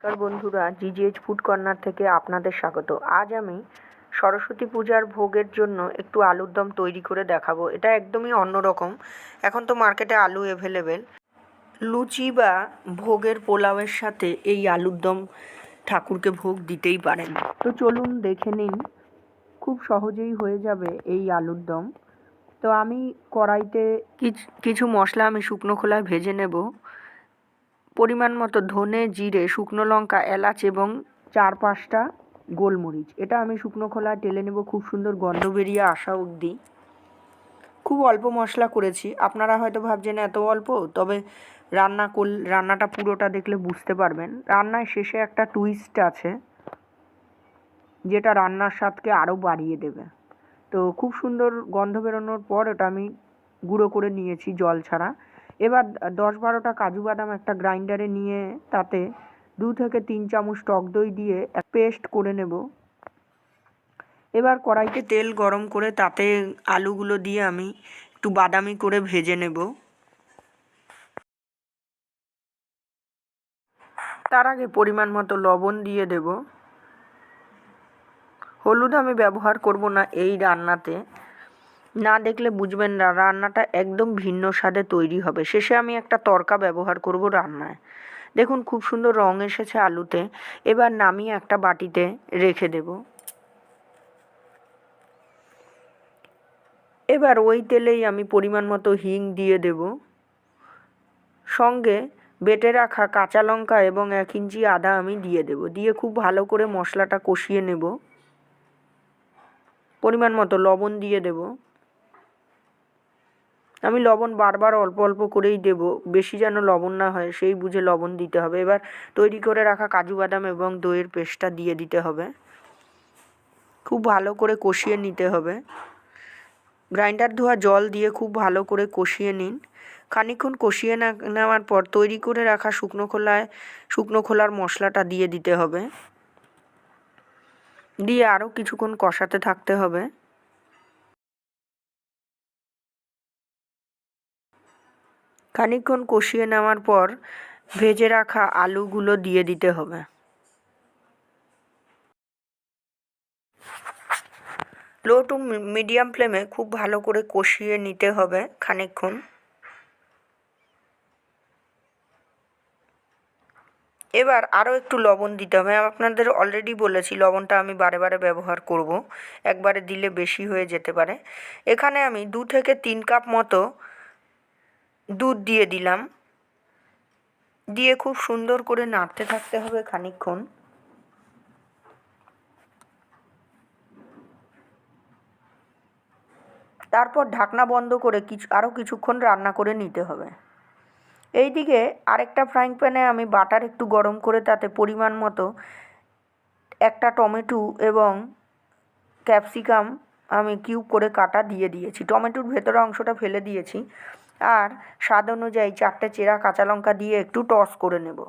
নমস্কার বন্ধুরা, জিজিএইচ food corner থেকে আপনাদের স্বাগত। আজ আমি সরস্বতী পূজার ভোগের জন্য একটু আলুর দম তৈরি করে দেখাবো। এটা একদমই অন্যরকম। এখন তো মার্কেটে আলু অ্যাভেলেবেল লুচি বা ভোগের পোলাওয়ের সাথে এই আলুর দম ঠাকুরকে ভোগ দিতেই পারেন। তো চলুন দেখে নিন, খুব সহজেই হয়ে যাবে এই আলুর দম। তো আমি কড়াইতে কিছু মশলা আমি শুকনো খোলায় ভেজে নেব। পরিমাণ মতো ধনে, জিরে, শুকনো লঙ্কা, এলাচ এবং চার পাঁচটা গোলমরিচ। এটা আমি শুকনো খোলায় টেলে নেব, খুব সুন্দর গন্ধ বেরিয়ে আসা অবধি। খুব অল্প মশলা করেছি। আপনারা হয়তো ভাবছেন এত অল্প, তবে রান্না করল রান্নাটা পুরোটা দেখলে বুঝতে পারবেন। রান্নায় শেষে একটা টুইস্ট আছে, যেটা রান্নার স্বাদকে আরও বাড়িয়ে দেবে। তো খুব সুন্দর গন্ধ বেরোনোর পর ওটা আমি গুঁড়ো করে নিয়েছি জল ছাড়া। এবার দশ বারোটা কাজু বাদাম একটা গ্রাইন্ডারে নিয়ে তাতে দু থেকে তিন চামচ টক দই দিয়ে পেস্ট করে নেব। এবার কড়াইতে তেল গরম করে তাতে আলুগুলো দিয়ে আমি একটু বাদামি করে ভেজে নেব। তার আগে পরিমাণ মতো লবণ দিয়ে দেব। হলুদ আমি ব্যবহার করব না এই রান্নাতে। না দেখলে বুঝবেন না, রান্নাটা একদম ভিন্ন স্বাদে তৈরি হবে। শেষে আমি একটা তড়কা ব্যবহার করব রান্নায়। দেখুন, খুব সুন্দর রং এসেছে আলুতে। এবার নামিয়ে একটা বাটিতে রেখে দেব। এবার ওই তেলেই আমি পরিমাণ মতো হিং দিয়ে দেব। সঙ্গে বেটে রাখা কাঁচা লঙ্কা এবং এক ইঞ্চি আদা আমি দিয়ে দেব। দিয়ে খুব ভালো করে মশলাটা কষিয়ে নেব। পরিমাণ মতো লবণ দিয়ে দেব। আমি লবণ বারবার অল্প অল্প করেই দেব, বেশি যেন লবণ না হয়, সেই বুঝে লবণ দিতে হবে। এবার তৈরি করে রাখা কাজু বাদাম এবং দইয়ের পেস্টটা দিয়ে দিতে হবে। খুব ভালো করে কষিয়ে নিতে হবে। গ্রাইন্ডার ধোয়া জল দিয়ে খুব ভালো করে কষিয়ে নিন। খানিকক্ষণ কষিয়ে না, নেওয়ার পর তৈরি করে রাখা শুকনো খোলায়, শুকনো খোলার মশলাটা দিয়ে দিতে হবে। দিয়ে আরও কিছুক্ষণ কষাতে থাকতে হবে। খানিকক্ষণ কষিয়ে নেওয়ার পর ভেজে রাখা আলুগুলো দিয়ে দিতে হবে। লো টু মিডিয়াম ফ্লেমে খুব ভালো করে কষিয়ে নিতে হবে খানিকক্ষণ। এবার আরও একটু লবণ দিতে হবে। আপনাদের অলরেডি বলেছি, লবণটা আমি বারে বারে ব্যবহার করব। একবারে দিলে বেশি হয়ে যেতে পারে। এখানে আমি দু থেকে তিন কাপ মতো দুধ দিয়ে দিলাম। দিয়ে খুব সুন্দর করে নাড়তে থাকতে হবে খানিকক্ষণ। তারপর ঢাকনা বন্ধ করে কিছু আরও কিছুক্ষণ রান্না করে নিতে হবে। এইদিকে আরেকটা ফ্রাইং প্যানে আমি বাটার একটু গরম করে তাতে পরিমাণ মতো একটা টমেটো এবং ক্যাপসিকাম আমি কিউব করে কাটা দিয়ে দিয়েছি। টমেটোর ভেতরের অংশটা ফেলে দিয়েছি। আর স্বাদ অনুযায়ী চারটে চেরা কাঁচা লঙ্কা দিয়ে একটু টস করে নেব।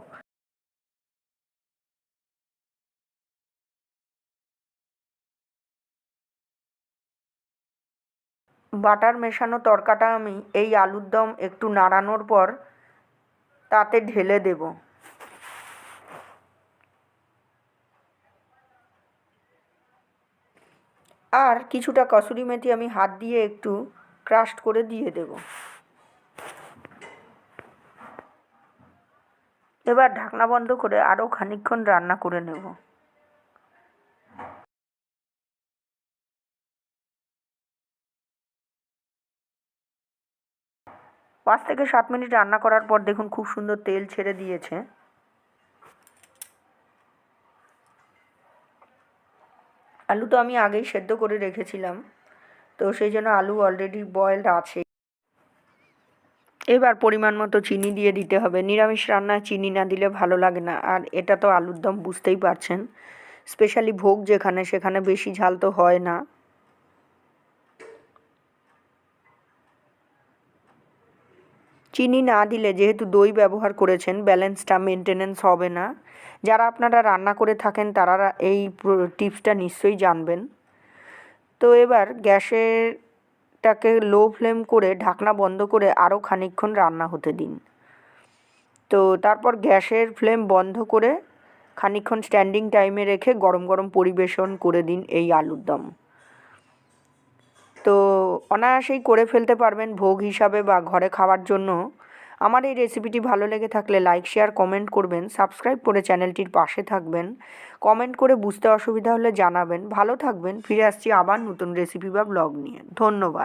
বাটার মেশানো তরকাটা আমি এই আলুর দম একটু নাড়ানোর পর তাতে ঢেলে দেব। আর কিছুটা কসুরি মেথি আমি হাত দিয়ে একটু ক্রাস্ট করে দিয়ে দেব। এবার ঢাকনা বন্ধ করে আরও খানিকক্ষণ রান্না করে নেব। পাঁচ থেকে সাত মিনিট রান্না করার পর দেখুন খুব সুন্দর তেল ছেড়ে দিয়েছে। আলু তো আমি আগেই সেদ্ধ করে রেখেছিলাম, তো সেই জন্য আলু অলরেডি বয়েলড আছে। এবার পরিমাণ মতো চিনি দিয়ে দিতে হবে। নিরামিষ রান্নায় চিনি না দিলে ভালো লাগে না। আর এটা তো আলুর দম, বুঝতেই পারছেন। স্পেশালি ভোগ যেখানে, সেখানে বেশি ঝাল তো হয় না। চিনি না দিলে যেহেতু দই ব্যবহার করেছেন, ব্যালেন্সটা, মেনটেনেন্স হবে না। যারা আপনারা রান্না করে থাকেন, তারা এই টিপসটা নিশ্চয়ই জানবেন। তো এবার গ্যাসেরটাকে লো ফ্লেম করে ঢাকনা বন্ধ করে আরও খানিকক্ষণ রান্না হতে দিন। তো তারপর গ্যাসের ফ্লেম বন্ধ করে খানিকক্ষণ স্ট্যান্ডিং টাইমে রেখে গরম গরম পরিবেশন করে দিন এই আলুর দম। তো অনায়াসেই করে ফেলতে পারবেন ভোগ হিসাবে বা ঘরে খাওয়ার জন্য। আমার এই রেসিপিটি ভালো লেগে থাকলে লাইক শেয়ার কমেন্ট করবেন সাবস্ক্রাইব করে চ্যানেলটির পাশে থাকবেন। কমেন্ট করে বুঝতে অসুবিধা হলে জানাবেন। ভালো থাকবেন, ফিরে আসছি আবার নতুন রেসিপি বা ব্লগ নিয়ে। ধন্যবাদ।